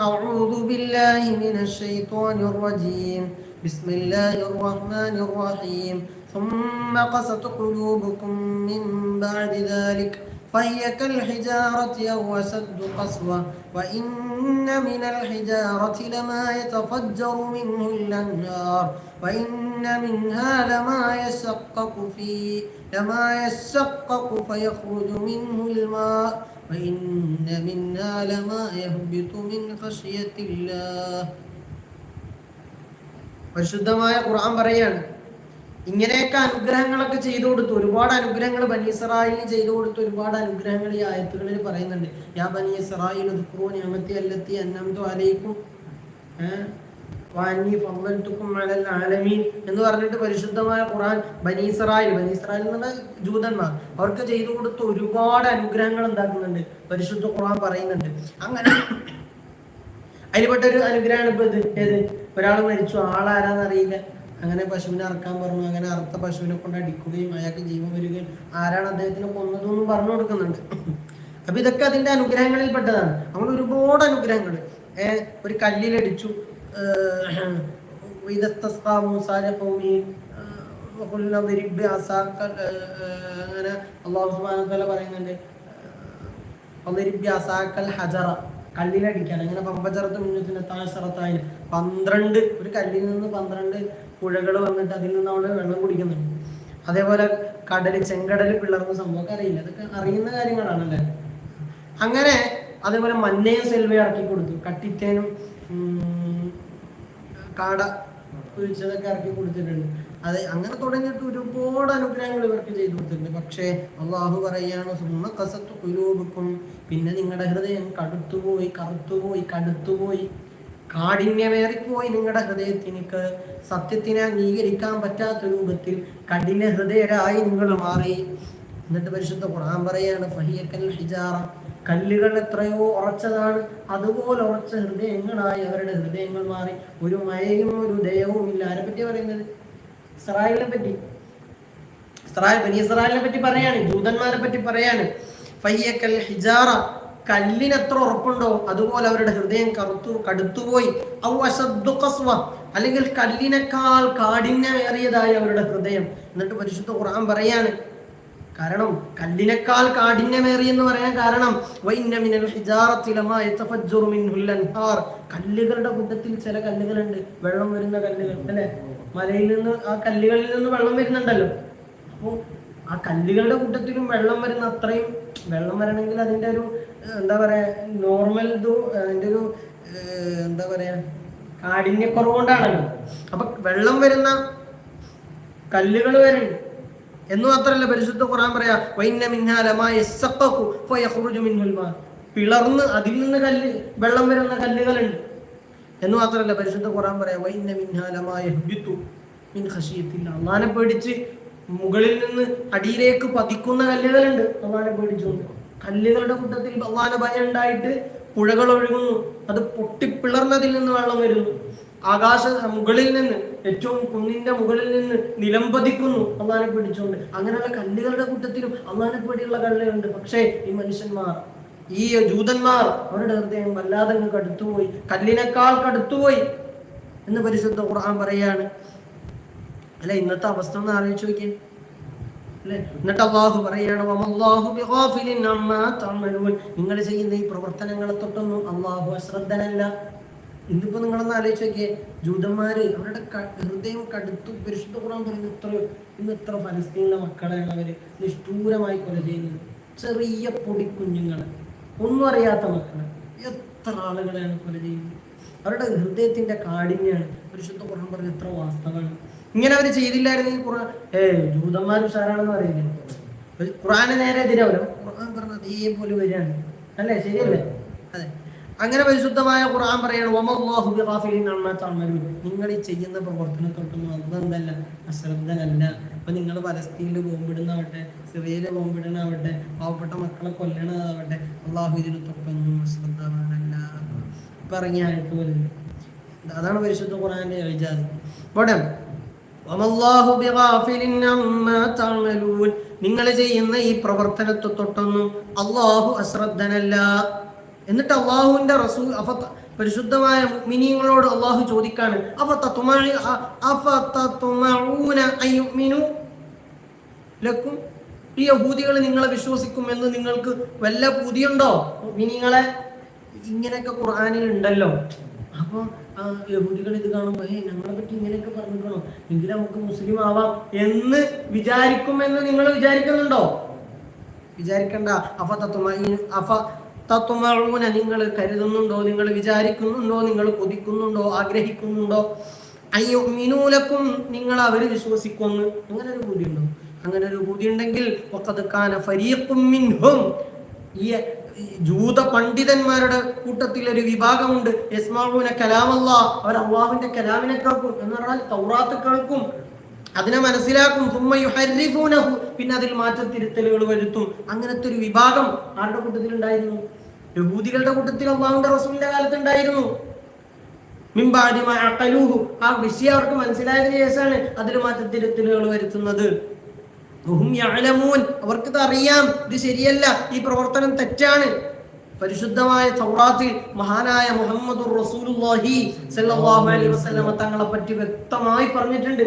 أعوذ بالله من الشيطان الرجيم بسم الله الرحمن الرحيم ثم قست قلوبكم من بعد ذلك فهي كالحجارة أو أشد قسوة وإن من الحجارة لما يتفجر منه الأنهار وإن منها لما يشقق في لما يشقق فيخرج منه الماء وإن منها لما يهبط من خشية الله പരിശുദ്ധമായ ഖുർആൻ പറയാണ് ഇങ്ങനെയൊക്കെ അനുഗ്രഹങ്ങളൊക്കെ ചെയ്തു കൊടുത്തു. ഒരുപാട് അനുഗ്രഹങ്ങൾ ബനി ഇസ്രായേലിന് ചെയ്തു കൊടുത്തു. ഒരുപാട് അനുഗ്രഹങ്ങൾ ഈ ആയത്തുകളിൽ പറയുന്നുണ്ട്. ഞാൻ ബനി ഇസ്രായേൽ ഉദ്ക്രൂ ഞമത്തി അല്ലത്തി അന്നംതു അലയിക്കും വാങ്ങി പങ്കൽത്തുക്കും ആലമീൻ എന്ന് പറഞ്ഞിട്ട് പരിശുദ്ധമായ ഖുറാൻ ബനി ഇസ്രായേൽ ബനി എന്ന് പറഞ്ഞാൽ ജൂതന്മാർ. അവർക്ക് ചെയ്തു കൊടുത്ത ഒരുപാട് അനുഗ്രഹങ്ങൾ ഉണ്ടാക്കുന്നുണ്ട് പരിശുദ്ധ ഖുറാൻ പറയുന്നുണ്ട്. അങ്ങനെ അതിൽപ്പെട്ട ഒരു അനുഗ്രഹമാണ് ഇപ്പൊ ഇത്. ഏത്? ഒരാൾ മരിച്ചു. ആളാരാന്നറിയില്ല. അങ്ങനെ പശുവിനെ അറക്കാൻ പറഞ്ഞു അങ്ങനെ അറുത്ത പശുവിനെ കൊണ്ട് അടിക്കുകയും അയാൾക്ക് ജീവൻ വരികയും ആരാണ് അദ്ദേഹത്തിന് കൊന്നതെന്നും പറഞ്ഞു കൊടുക്കുന്നുണ്ട്. അപ്പൊ ഇതൊക്കെ അതിന്റെ അനുഗ്രഹങ്ങളിൽ പെട്ടതാണ്. അതുകൊണ്ട് ഒരുപാട് അനുഗ്രഹങ്ങൾ. ഒരു കല്ലിലടിച്ചു അങ്ങനെ പറയുന്നുണ്ട് ഹജറ കല്ലിലടിക്കാൻ അങ്ങനെ പമ്പചറത്ത് മുന്നൂറ്റി താഴ്സറത്തായി പന്ത്രണ്ട് ഒരു കല്ലിൽ നിന്ന് പന്ത്രണ്ട് പുഴകൾ വന്നിട്ട് അതിൽ നിന്ന് അവിടെ വെള്ളം കുടിക്കുന്നുണ്ട്. അതേപോലെ കടൽ ചെങ്കടൽ പിളർന്ന സംഭവമൊക്കെ അറിയില്ല. അതൊക്കെ അറിയുന്ന കാര്യങ്ങളാണ് അല്ലേ അങ്ങനെ അതേപോലെ മന്നയും സെൽവയും ഇറക്കി കൊടുത്തു. കട്ടിത്തേനും കാട കുഴിച്ചതൊക്കെ ഇറക്കി കൊടുത്തിട്ടുണ്ട്. അത് അങ്ങനെ തുടങ്ങിയിട്ട് ഒരുപാട് അനുഗ്രഹങ്ങൾ ഇവർക്ക് ചെയ്തു കൊടുത്തിട്ടുണ്ട്. പക്ഷേ അള്ളാഹു പറയാണ് സുമ കസത്ത് കുരൂപിക്കും പിന്നെ നിങ്ങളുടെ ഹൃദയം കടുത്തുപോയി കറുത്തുപോയി കടുത്തുപോയി. കാഠിന്യമേറിപ്പോയി നിങ്ങളുടെ ഹൃദയത്തിനിക്ക് സത്യത്തിനെ അംഗീകരിക്കാൻ പറ്റാത്ത രൂപത്തിൽ കഠിന ഹൃദയരായി നിങ്ങൾ മാറി. എന്നിട്ട് പരിശുദ്ധ ഖുർആൻ പറയാണ് ഫഹിയക്കൽ ഹിജാറ. കല്ലുകൾ എത്രയോ ഉറച്ചതാണ്. അതുപോലെ ഉറച്ച ഹൃദയങ്ങളായി അവരുടെ ഹൃദയങ്ങൾ മാറി. ഒരു മയയും ഒരു ദയവും ഇല്ല. ആരെ പറ്റി പറയുന്നത്? ഇസ്രായേലിനെ പറ്റി. ഇസ്രായേൽ ബനി ഇസ്രായേലിനെ പറ്റി പറയാണ്. ജൂതന്മാരെ പറ്റി പറയാണ്. ഫയ്യക്കൽ ഹിജാറ. കല്ലിന് എത്ര ഉറപ്പുണ്ടോ അതുപോലെ അവരുടെ ഹൃദയം കറുത്തു കടുത്തുപോയി. അല്ലെങ്കിൽ കല്ലിനേക്കാൾ കാഠിന്യമേറിയതായി അവരുടെ ഹൃദയം. എന്നിട്ട് പരിശുദ്ധ ഖുർആൻ പറയാണ് കാരണം കല്ലിനേക്കാൾ കാഠിന്യമേറി എന്ന് പറയാൻ കാരണം കല്ലുകളുടെ കൂട്ടത്തിൽ ചില കല്ലുകളുണ്ട്. വെള്ളം വരുന്ന കല്ലുകൾ അല്ലെ? മലയിൽ നിന്ന് ആ കല്ലുകളിൽ നിന്ന് വെള്ളം വരുന്നുണ്ടല്ലോ. അപ്പോൾ ആ കല്ലുകളുടെ കൂട്ടത്തിലും വെള്ളം വരുന്ന അത്രയും വെള്ളം വരണമെങ്കിൽ അതിന്റെ ഒരു എന്താ പറയാ നോർമൽ ഇത് അതിന്റെ ഒരു എന്താ പറയാ കാഠിന്യക്കുറവ് കൊണ്ടാണല്ലോ അപ്പൊ വെള്ളം വരുന്ന കല്ലുകൾ വരും എന്ന് മാത്രമല്ല പരിശുദ്ധ ഖുർആൻ പറയാ വൈന്ന മിന്നാലമായ പിളർന്ന് അതിൽ നിന്ന് കല്ല് വെള്ളം വരുന്ന കല്ലുകളുണ്ട്. എന്ന് മാത്രമല്ല പരിശുദ്ധ ഖുർആൻ പറയാ വൈന്ന മിന്നാലമായ അള്ളാനെ പേടിച്ച് മുകളിൽ നിന്ന് അടിയിലേക്ക് പതിക്കുന്ന കല്ലുകളുണ്ട്. അള്ളാനെ പേടിച്ചുകൊണ്ട് കല്ലുകളുടെ കൂട്ടത്തിൽ അള്ളാനെ ഭയം ഉണ്ടായിട്ട് പുഴകൾ ഒഴുകുന്നു. അത് പൊട്ടിപ്പിളർന്നതിൽ നിന്ന് വെള്ളം വരുന്നു. ആകാശ മുകളിൽ നിന്ന് ഏറ്റവും കുന്നിന്റെ മുകളിൽ നിന്ന് നിലംപതിക്കുന്നു അള്ളാനെ പേടിച്ചുകൊണ്ട് അങ്ങനെയുള്ള കല്ലുകളുടെ കൂട്ടത്തിലും അള്ളാനെ പേടിയുള്ള കല്ലുകളുണ്ട്. പക്ഷേ ഈ മനുഷ്യന്മാർ ഈ ജൂതന്മാർ അവരുടെ ഹൃദയം വല്ലാതെ കടുത്തുപോയി. കല്ലിനേക്കാൾ കടുത്തുപോയി എന്ന് പരിശുദ്ധ ഖുർആൻ പറയാണ്. അല്ലെ ഇന്നത്തെ അവസ്ഥ ഒന്ന് ആലോചിച്ച് നോക്കിയേ. എന്നിട്ട് അള്ളാഹു പറയാണ് നിങ്ങൾ ചെയ്യുന്ന ഈ പ്രവർത്തനങ്ങളെ തൊട്ടൊന്നും അള്ളാഹു അശ്രദ്ധനല്ല. ഇന്നിപ്പോ നിങ്ങളൊന്ന് ആലോചിച്ച് നോക്കിയേ ജൂതന്മാര് അവരുടെ ഹൃദയം കടുത്തു പരിശുദ്ധ ഖുർആൻ പറയുന്നു ഇത്ര ഇന്ന് ഇത്ര ഫലസ്തീനിലെ മക്കളെയാണ് അവർ നിഷ്ഠൂരമായി കൊല ചെയ്യുന്നത്. ചെറിയ പൊടി കുഞ്ഞുങ്ങളെ ഒന്നും അറിയാത്ത മക്കളെ എത്ര ആളുകളെയാണ് കൊല ചെയ്യുന്നത്? അവരുടെ ഹൃദയത്തിന്റെ കാഠിന്യാണ്. പരിശുദ്ധ ഖുർആൻ പറഞ്ഞ എത്ര വാസ്തവമാണ്. ഇങ്ങനെ അവർ ചെയ്തില്ലായിരുന്നെങ്കിൽ ഖുർആൻ ഏ ജൂതന്മാർ ഉഷാറാണെന്ന് പറയുന്നത്. ഖുറാന് നേരെ എതിരാവല്ലോ. പറഞ്ഞ അതേപോലെ വരികയാണ്. അല്ലേ? ശരിയല്ലേ? അതെ. അങ്ങനെ പരിശുദ്ധമായ ഖുർആൻ പറയാണ് നിങ്ങൾ ഈ ചെയ്യുന്ന പ്രവർത്തനത്തൊട്ടൊന്നും അന്തല്ല അശ്രദ്ധനല്ല അപ്പൊ നിങ്ങൾ പലസ്തീനിൽ ബോംബിടുന്നാവട്ടെ സിറിയയിൽ ബോംബിടുന്നാവട്ടെ പാവപ്പെട്ട മക്കളെ കൊല്ലണതാവട്ടെ അള്ളാഹു ഇതിന് തൊട്ടൊന്നും അശ്രദ്ധവാനല്ല. ഇപ്പൊ ഇറങ്ങിയ ആയത്ത് പോലെ അതാണ് പരിശുദ്ധ ഖുർആന്റെ വിചാരം നിങ്ങൾ ചെയ്യുന്ന ഈ പ്രവർത്തനത്തെ തൊട്ടൊന്നും അള്ളാഹു അശ്രദ്ധനല്ല. എന്നിട്ട് അള്ളാഹുവിന്റെ റസൂൽ അഫ പരിശുദ്ധമായ മിനിങ്ങളോട് അള്ളാഹു ചോദിക്കാണ് ഈ യഹൂദികൾ നിങ്ങളെ വിശ്വസിക്കുമെന്ന് നിങ്ങൾക്ക് വല്ല പൂതിയുണ്ടോ? മിനിങ്ങളെ ഇങ്ങനെയൊക്കെ ഖുർആാനിൽ ഉണ്ടല്ലോ. അപ്പൊ ആ യഹൂദികൾ ഇത് കാണുമ്പോൾ ഏ ഞങ്ങളെ പറ്റി ഇങ്ങനെയൊക്കെ പറഞ്ഞിരിക്കണോ എങ്കിൽ നമുക്ക് മുസ്ലിം ആവാം എന്ന് വിചാരിക്കുമെന്ന് നിങ്ങൾ വിചാരിക്കുന്നുണ്ടോ? വിചാരിക്കണ്ട. അഫ തത്വമഈ അഫ തത്വമഊന നിങ്ങൾ കരുതുന്നുണ്ടോ? നിങ്ങൾ വിചാരിക്കുന്നുണ്ടോ? നിങ്ങൾ കൊതിക്കുന്നുണ്ടോ? ആഗ്രഹിക്കുന്നുണ്ടോ? അയ്യോ മിനൂലക്കും നിങ്ങൾ അവർ വിശ്വസിക്കുന്നു. അങ്ങനെ ഒരു ബുദ്ധിയുണ്ടോ അങ്ങനെ ഒരു ബുദ്ധി ഉണ്ടെങ്കിൽ വഖദ് കാന ഫരീഖും മിൻഹും. ഈ ജൂത പണ്ഡിതന്മാരുടെ കൂട്ടത്തിൽ ഒരു വിഭാഗമുണ്ട്. യസ്മാഊന കലാമല്ല അവർ അള്ളാഹുവിന്റെ കലാമിനെ കേൾക്കും എന്ന് പറഞ്ഞാൽ തൗറാത്ത് കേൾക്കും അതിനെ മനസ്സിലാക്കും. സുമ്മ യുഹരിഫൂനഹു. പിന്നെ അതിൽ മാറ്റത്തിരുത്തലുകൾ വരുത്തും. അങ്ങനത്തെ ഒരു വിഭാഗം ആരുടെ കൂട്ടത്തിൽ ഉണ്ടായിരുന്നു യഹൂദികളുടെ കൂട്ടത്തിൽ അള്ളാഹുന്റെ റസൂലിന്റെ കാലത്ത് ഉണ്ടായിരുന്നു മിമ്പാടി അക്കലൂഹു ആ വിഷയം അവർക്ക് മനസ്സിലായതിനു ശേഷമാണ് അതിൽ മാറ്റത്തിരുത്തലുകൾ വരുത്തുന്നത്. അവർക്കിത് അറിയാം ഇത് ശരിയല്ല ഈ പ്രവർത്തനം തെറ്റാണ്. പരിശുദ്ധമായ സൗറാത്തിൽ മഹാനായ മുഹമ്മദ് റസൂലുള്ളാഹി സല്ലല്ലാഹു അലൈഹി വസല്ലമ തങ്ങളെ പറ്റി വ്യക്തമായി പറഞ്ഞിട്ടുണ്ട്.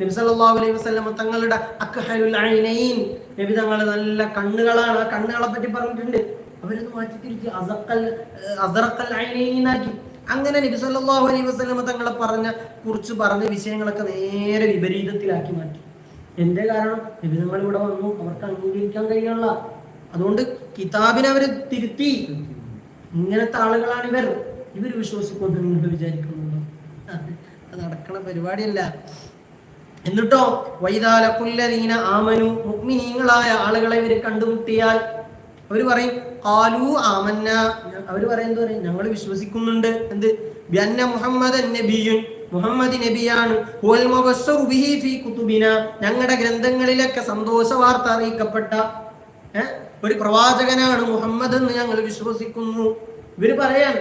നബി സല്ലല്ലാഹു അലൈഹി വസല്ലമ തങ്ങളുടെ അക്ഹലുൽ ഐനൈൻ. നബി തങ്ങളെ നല്ല കണ്ണുകളാണ് ആ കണ്ണുകളെ പറ്റി പറഞ്ഞിട്ടുണ്ട്. അവരത് മാറ്റി തിരിച്ച് അസക്കൽ അസറക്കൽ ഐനൈനാക്കി അങ്ങനെ നബി സല്ലല്ലാഹു അലൈഹി വസല്ലമ തങ്ങളെ പറഞ്ഞ കുറിച്ച് പറഞ്ഞ വിഷയങ്ങളൊക്കെ നേരെ വിപരീതത്തിലാക്കി മാറ്റി. എന്റെ കാരണം നിബിധങ്ങൾ ഇവിടെ വന്നു അവർക്ക് അംഗീകരിക്കാൻ കഴിയുള്ള അതുകൊണ്ട് കിതാബിനെ അവർ തിരുത്തി. ഇങ്ങനത്തെ ആളുകളാണ് ഇവർ. ഇവർ വിശ്വസിക്കുമെന്ന് നിങ്ങൾ വിചാരിക്കുന്നുണ്ടോ? അത് നടക്കണ പരിപാടിയല്ല. എന്നിട്ടോ വൈതാലക്കുല്ലദീന ആമനു മുഗ്മിനീങ്ങളായ ആളുകളെ ഇവർ കണ്ടുമുട്ടിയാൽ അവർ പറയും കാലു ആമന്ന. അവർ പറയും എന്താ പറയും ഞങ്ങൾ വിശ്വസിക്കുന്നുണ്ട്. എന്ത്? മുഹമ്മദ് നബിയുൻ. മുഹമ്മദ് നബിയാണ്. ഞങ്ങളുടെ ഗ്രന്ഥങ്ങളിലൊക്കെ സന്തോഷ വാർത്ത അറിയിക്കപ്പെട്ട ഒരു പ്രവാചകനാണ് മുഹമ്മദ് എന്ന് ഞങ്ങൾ വിശ്വസിക്കുന്നു. ഇവർ പറയാൻ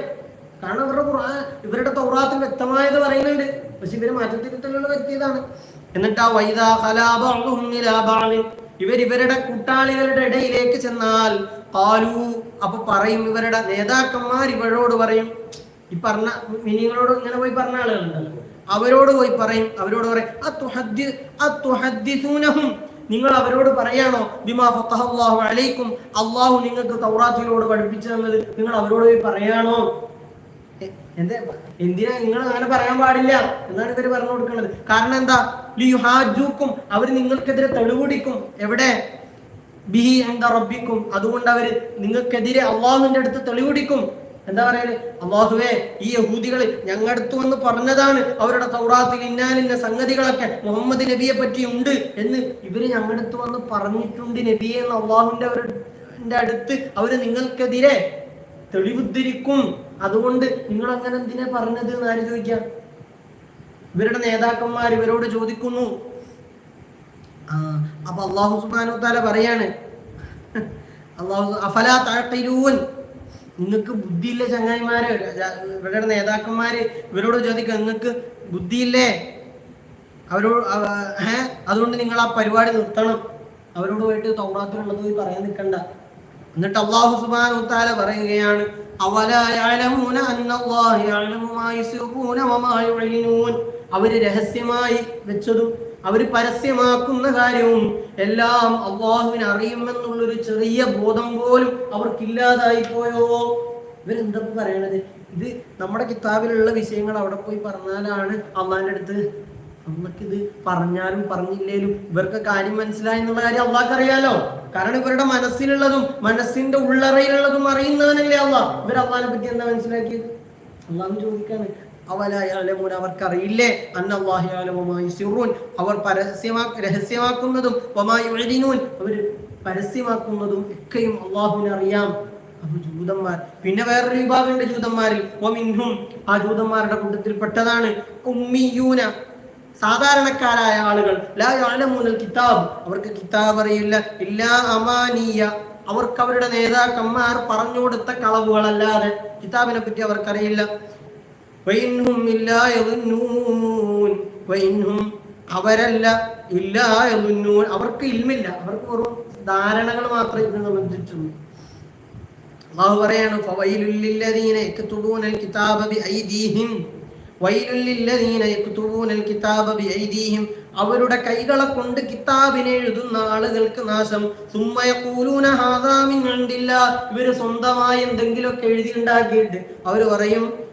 കാരണം ഇവരുടെ ഖുർആൻ ഇവരുടെ തൗറാത്തിൽ വ്യക്തമായത് പറയുന്നുണ്ട്. പക്ഷെ ഇവർ മാറ്റത്തിരുത്തലുള്ള വ്യക്തിയതാണ് എന്നിട്ട് ആ വൈദാ ബഅ്ദിൻ ഇവർ കൂട്ടാളികളുടെ ഇടയിലേക്ക് ചെന്നാൽ പാലു അപ്പൊ പറയും ഇവരുടെ നേതാക്കന്മാർ ഇവരോട് പറയും ഈ പറഞ്ഞ മിനിങ്ങളോട് ഇങ്ങനെ പോയി പറഞ്ഞ ആളുകളുണ്ട് അവരോട് പോയി പറയും അവരോട് പറയും "അത്തുഹദ്ദി- അത്തുഹദ്ദിസൂനഹും. നിങ്ങൾ അവരോട് പറയാണോ ബിമാ അലൈക്കും. അള്ളാഹു നിങ്ങൾക്ക് തൗറാത്തിനോട് പഠിപ്പിച്ചു തന്നത് നിങ്ങൾ അവരോട് പോയി പറയാണോ? എന്താ എന്തിനാ നിങ്ങൾ അങ്ങനെ പറയാൻ പാടില്ല? എന്നാണ് ഇവർ പറഞ്ഞു കൊടുക്കുന്നത്. കാരണം എന്താ? ലിയുഹാജൂക്കും അവർ നിങ്ങൾക്കെതിരെ തെളിവുടിക്കും. എവിടെ? ബിഹി എന്താ റബ്ബിക്കും. അതുകൊണ്ട് അവർ നിങ്ങൾക്കെതിരെ അള്ളാഹുവിന്റെ അടുത്ത് തെളിവുടിക്കും. എന്താ പറയൽ? അള്ളാഹുവേ ഈ യഹൂദികൾ ഞങ്ങടുത്ത് വന്ന് പറഞ്ഞതാണ് അവരുടെ തൗറാത്തിൽ ഇന്നാലിന്ന സംഗതികളൊക്കെ മുഹമ്മദ് നബിയെ പറ്റി ഉണ്ട് എന്ന്. ഇവർ ഞങ്ങടുത്ത് വന്ന് പറഞ്ഞിട്ടുണ്ട് നബിയെ എന്ന് അള്ളാഹുവിന്റെ അവരുടെ അടുത്ത് അവർ നിങ്ങൾക്കെതിരെ തെളിവുദ്ധരിക്കും. അതുകൊണ്ട് നിങ്ങൾ അങ്ങനെ എന്തിനാ പറഞ്ഞത് എന്ന് ആര് ചോദിക്കാം? ഇവരുടെ നേതാക്കന്മാർ ഇവരോട് ചോദിക്കുന്നു. ആ അപ്പൊ അള്ളാഹു സുബാനു താല പറയാണ്. അള്ളാഹു അഫലാ താഴ്ത്തൂൻ നിങ്ങൾക്ക് ബുദ്ധിയില്ല ചങ്ങായിമാര്. ഇവരുടെ നേതാക്കന്മാര് ഇവരോട് ചോദിക്കുക നിങ്ങൾക്ക് ബുദ്ധിയില്ലേ? അവരോട് ഏഹ് അതുകൊണ്ട് നിങ്ങൾ ആ പരിപാടി നിർത്തണം. അവരോട് പോയിട്ട് തൗറാത്തിലുള്ളത് പോയി പറയാൻ നിൽക്കണ്ട. എന്നിട്ട് അള്ളാഹു സുബ്ഹാനഹു താല പറയുകയാണ് അവർ രഹസ്യമായി വെച്ചതും അവർ പരസ്യമാക്കുന്ന കാര്യവും എല്ലാം അള്ളാഹുവിന് അറിയുമെന്നുള്ളൊരു ചെറിയ ബോധം പോലും അവർക്കില്ലാതായി പോയോ? ഇവരെന്താ പറയണത്? ഇത് നമ്മുടെ കിതാബിലുള്ള വിഷയങ്ങൾ അവിടെ പോയി പറഞ്ഞാലാണ് അള്ളാഹിന്റെ അടുത്ത് നമ്മക്കിത് പറഞ്ഞാലും പറഞ്ഞില്ലേലും ഇവർക്ക് കാര്യം മനസ്സിലായി എന്നുള്ള കാര്യം അള്ളാഹ് അറിയാലോ കാരണം ഇവരുടെ മനസ്സിലുള്ളതും മനസ്സിന്റെ ഉള്ളറയിലുള്ളതും അറിയുന്നവനല്ലേ അള്ളാഹ്. ഇവർ അള്ളാഹിനെ പറ്റി എന്താ മനസ്സിലാക്കിയത്? അള്ളാഹ് ചോദിക്കാണ് അവലായാലമൂൻ അവർക്കറിയില്ലേ? അന്നല്ലാഹിയാലമായി സിറൂൻ അവർ പരസ്യമാ രഹസ്യമാക്കുന്നതും ഒമായി എഴുതിനൂൻ അവർ പരസ്യമാക്കുന്നതും ഒക്കെയും അള്ളാഹുവിനറിയാം. അപ്പൊ ജൂതന്മാർ പിന്നെ വേറൊരു വിഭാഗമുണ്ട് ജൂതന്മാരിൽ. ഒമിൻഹും ആ ജൂതന്മാരുടെ കൂട്ടത്തിൽപ്പെട്ടതാണ് ഉമ്മിയൂന. സാധാരണക്കാരായ ആളുകൾ. കിതാബ്. അവർക്ക് കിതാബ് അറിയില്ല. ഇല്ലാ അമാനിയ. അവർക്ക് അവരുടെ നേതാക്കന്മാർ പറഞ്ഞു കൊടുത്ത കളവുകളല്ലാതെ കിതാബിനെ പറ്റി അവർക്കറിയില്ല. അവരല്ല ഇല്ല യദുന്നൂൻ. അവർക്ക് ഇൽമില്ല. അവർക്ക് വെറും ധാരണകൾ മാത്രമേ ഇത് സംബന്ധിച്ചുള്ളൂ അള്ളാഹു പറയാണ് കിതാബ ബിഐദീഹിം. കിതാബ ബിഐദീഹിം. അവരുടെ കൈകളെ കൊണ്ട് കിതാബിനെ എഴുതുന്ന ആളുകൾക്ക് നാശം. സുമ്മയൂലൂന ഹാദാമിൻ കണ്ടില്ല ഇവർ സ്വന്തമായി എന്തെങ്കിലുമൊക്കെ എഴുതി ഉണ്ടാക്കിയിട്ട് അവർ പറയും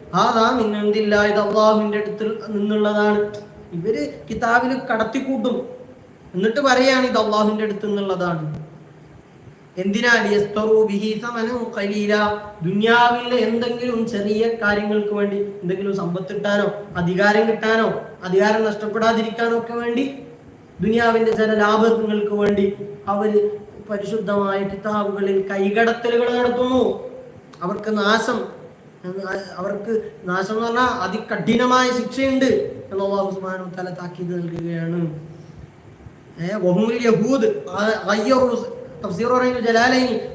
മിൻ ഇൻദില്ലാ ഇത് അള്ളാഹുവിന്റെ അടുത്ത് നിന്നുള്ളതാണ്. ഇവർ കിതാബിൽ കടത്തിക്കൂട്ടും. എന്നിട്ട് പറയാണ് ഇത് അള്ളാഹുവിന്റെ അടുത്ത് നിന്നുള്ളതാണ്. എന്തിനാ? ദുനിയാവിലെ എന്തെങ്കിലും ചെറിയ കാര്യങ്ങൾക്ക് വേണ്ടി എന്തെങ്കിലും സമ്പത്ത് കിട്ടാനോ അധികാരം കിട്ടാനോ അധികാരം നഷ്ടപ്പെടാതിരിക്കാനോ ഒക്കെ വേണ്ടി ദുനിയാവിന്റെ ചില ലാഭങ്ങൾക്ക് വേണ്ടി അവർ പരിശുദ്ധമായ കിതാബുകളിൽ കൈകടത്തലുകൾ നടത്തുന്നു. അവർക്ക് നാശം അവർക്ക് നാശം എന്ന് പറഞ്ഞാൽ അതികഠിനമായ ശിക്ഷയുണ്ട് അള്ളാഹു തആല താക്കീത് നൽകുകയാണ്.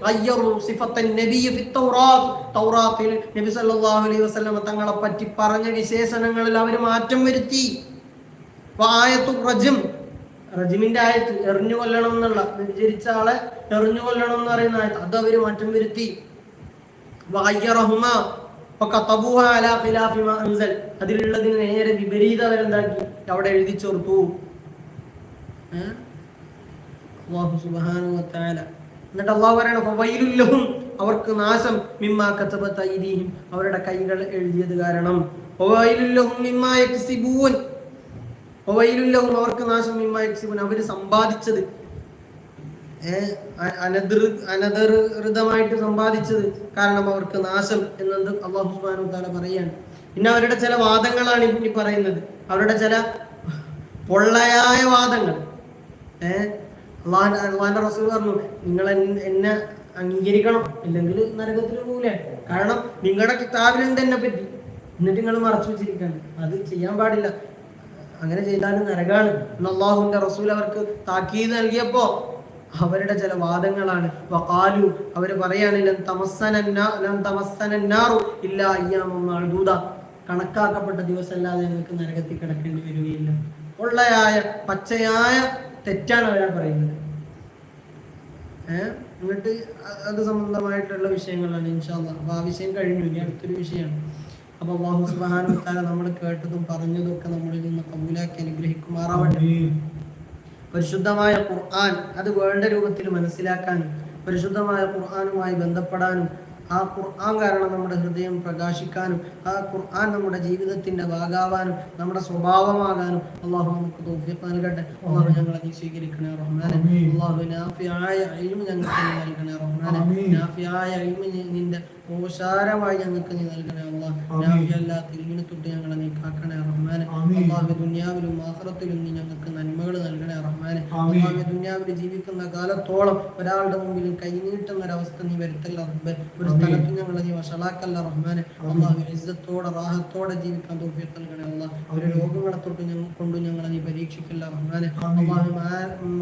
ഗയ്യറു തൗറാത്തിൽ നബി സല്ലല്ലാഹു അലൈഹി തങ്ങളെ പറ്റി പറഞ്ഞ വിശേഷണങ്ങളിൽ അവർ മാറ്റം വരുത്തി. വായത്തു റജം. റജിമിന്റെ ആയത്ത് എറിഞ്ഞു കൊല്ലണം എന്നുള്ള വ്യഭിചരിച്ച ആളെ എറിഞ്ഞു കൊല്ലണം എന്ന് പറയുന്ന ആയത്ത് അത് അവർ മാറ്റം വരുത്തി. അതിലുള്ളതിന് നേരെ വിപരീത അവരെന്താക്കി അവിടെ എഴുതി ചേർത്തു. എന്നിട്ട് അള്ളാഹു പറയണം അവർക്ക് നാശം. മിമ്മാ ഐദീഹിം അവരുടെ കൈകൾ എഴുതിയത് കാരണം. മിമ്മാ യക്സിബൂൻ. അവർക്ക് നാശം മിമ്മാ യക്സിബൂൻ. അവർ സമ്പാദിച്ചത്. അനധിർ അനധികൃതമായിട്ട് സമ്പാദിച്ചത് കാരണം അവർക്ക് നാശം എന്നത് അള്ളാഹു താല പറയാണ്. പിന്നെ അവരുടെ ചില വാദങ്ങളാണ് ഇനി പറയുന്നത്. അവരുടെ ചില പൊള്ളയായ വാദങ്ങൾ. ഏഹ് റസൂൽ പറഞ്ഞു നിങ്ങൾ എന്നെ അംഗീകരിക്കണം. ഇല്ലെങ്കിൽ നരകത്തിൽ പോകില്ല കാരണം നിങ്ങളുടെ കിതാബിലുണ്ട് എന്നെ പറ്റി. എന്നിട്ട് നിങ്ങൾ മറച്ചു വെച്ചിരിക്കാണ്. അത് ചെയ്യാൻ പാടില്ല. അങ്ങനെ ചെയ്താലും നരകാണ്. അള്ളാഹുവിന്റെ റസൂൽ അവർക്ക് താക്കീത് നൽകിയപ്പോ അവരുടെ ചില വാദങ്ങളാണ്. വഖാലു അവർ പറയാനില്ല. കണക്കാക്കപ്പെട്ട ദിവസമല്ലാതെ ഞങ്ങൾക്ക് നരകത്തിൽ കിടക്കേണ്ടി വരികയില്ല. ഉള്ളയായ പച്ചയായ തെറ്റാണ് അവരാ പറയുന്നത്. ഏഹ് എന്നിട്ട് അത് സംബന്ധമായിട്ടുള്ള വിഷയങ്ങളാണ് ഇൻഷാല്ല അപ്പോൾ ആ വിഷയം കഴിഞ്ഞു. ഇനി അടുത്തൊരു വിഷയമാണ്. അപ്പോൾ അള്ളാഹു നമ്മൾ കേട്ടതും പറഞ്ഞതും ഒക്കെ നമ്മളിൽ നിന്ന് കബൂലാക്കി അനുഗ്രഹിക്കുമാറാവട്ടെ. പരിശുദ്ധമായ ഖുർആൻ അത് വേണ്ട രൂപത്തിൽ മനസ്സിലാക്കാനും പരിശുദ്ധമായ ഖുർആാനുമായി ബന്ധപ്പെടാനും ആ ഖുർആൻ കാരണം നമ്മുടെ ഹൃദയം പ്രകാശിക്കാനും ആ ഖുർആൻ നമ്മുടെ ജീവിതത്തിന്റെ ഭാഗാവാനും നമ്മുടെ സ്വഭാവമാകാനും അള്ളാഹു നമുക്ക് തൗഫീഖ് നൽകട്ടെ. അള്ളാഹു ഞങ്ങളെ നീ സ്വീകരിക്കണേ റഹ്മാനെ. അള്ളാഹു നാഫിയായ അഴിമ ഞങ്ങൾക്ക് നൽകണേ റഹ്മാനെ. നാഫിയായ അഴിമ നിന്റെ ഓശാരമായി ഞങ്ങൾക്ക് നീ നൽകണേ അള്ളാഹ് നാഫിയല്ലാത്ത ഇൽമിനെ തൊട്ട് ഞങ്ങളെ നീ കാക്കണേ റഹ്മാനെ. അള്ളാഹു ദുനിയാവിലും ആഖിറത്തിലും നീ ഞങ്ങൾക്ക് നന്മകൾ നൽകണേ റഹ്മാനെ. അള്ളാഹു ദുനിയാവിൽ ജീവിക്കുന്ന കാലത്തോളം ഒരാളുടെ മുമ്പിലും കൈനീട്ടുന്ന ഒരവസ്ഥ നീ വരുത്തല്ല റബ്ബെ ഒരു സ്ഥലത്ത് ഞങ്ങളെ നീ വഷളാക്കല്ല റഹ്മാനെ. അള്ളാഹു ഇസ്സത്തോടെ റാഹത്തോടെ ജീവിക്കാൻ തോഫിയത്ത് നൽകണേ അള്ളാഹ് ഒരു രോഗങ്ങളെ തൊട്ട് ഞങ്ങൾ കൊണ്ട് ഞങ്ങളെ നീ പരീക്ഷിക്കല്ല റഹ്മാനെ. അള്ളാഹു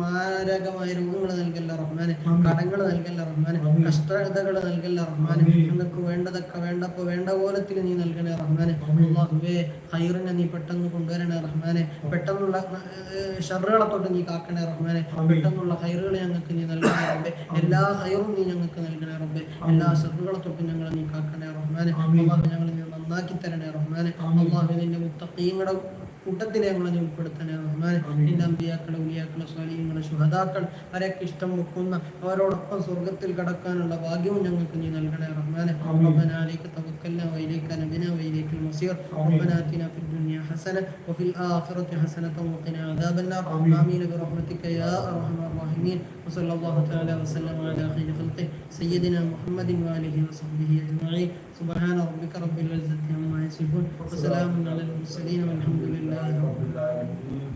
മാരകമായ രോഗങ്ങൾ നൽകല്ല റഹ്മാനെ. കടങ്ങൾ നൽകല്ല റഹ്മാനെ. കഷ്ടതകൾ നൽകല്ല റഹ്മാനെ. ഞങ്ങൾക്ക് വേണ്ടതൊക്കെ വേണ്ടപ്പോ വേണ്ട പോലത്തിൽ നീ നൽകണേ റഹ്മാനെ. അള്ളാഹുവേ ഹൈറിനെ നീ പെട്ടെന്ന് കൊണ്ടുവരണേ റഹ്മാനെ. പെട്ടെന്നുള്ള ഷറുകളെ തൊട്ട് നീ കാക്കണേ റഹ്മാനെ. പെട്ടെന്നുള്ള ഹൈറുകളെ ഞങ്ങൾക്ക് നീ നൽകണേ റബ്ബെ. എല്ലാ ഹൈറും നീ ഞങ്ങൾക്ക് നൽകണേ റബ്ബെ. എല്ലാ ഷറുകളെ തൊട്ട് ഞങ്ങളെ നീ കാക്കണേ റഹ്മാനെ. അള്ളാഹു ഞങ്ങളെ നീ നന്നാക്കി തരണേ റഹ്മാനെ. അള്ളാഹു നിന്റെ മുത്തഖീങ്ങളുടെ കൂട്ടത്തിലെ ഞങ്ങളെ നീ ഉൾപ്പെടുത്തണേ റഹ്മാനെ നിന്റെ അമ്പിയാക്കളെ ഉലിയാക്കളെ സ്വാലിഹ്യങ്ങളെ ശുഹദാക്കൾ അവരൊക്കെ ഇഷ്ടം വെക്കുന്ന അവരോടൊപ്പം സ്വർഗത്തിൽ കടക്കാനുള്ള ഭാഗ്യവും ഞങ്ങൾക്ക് നീ നൽകണേ റഹ്മാനെ ربنا عليك توكلنا واليك نبنا واليك المصير ربنا اتنا في الدنيا حسنه وفي الاخره حسنه وقنا عذاب النار امين برحمتك يا ارحم الراحمين وصلى الله تعالى وسلم على خير خلقه سيدنا محمد واله وصحبه اجمعين سبحان ربك رب العزة عما يصفون وسلام على المرسلين والحمد لله رب العالمين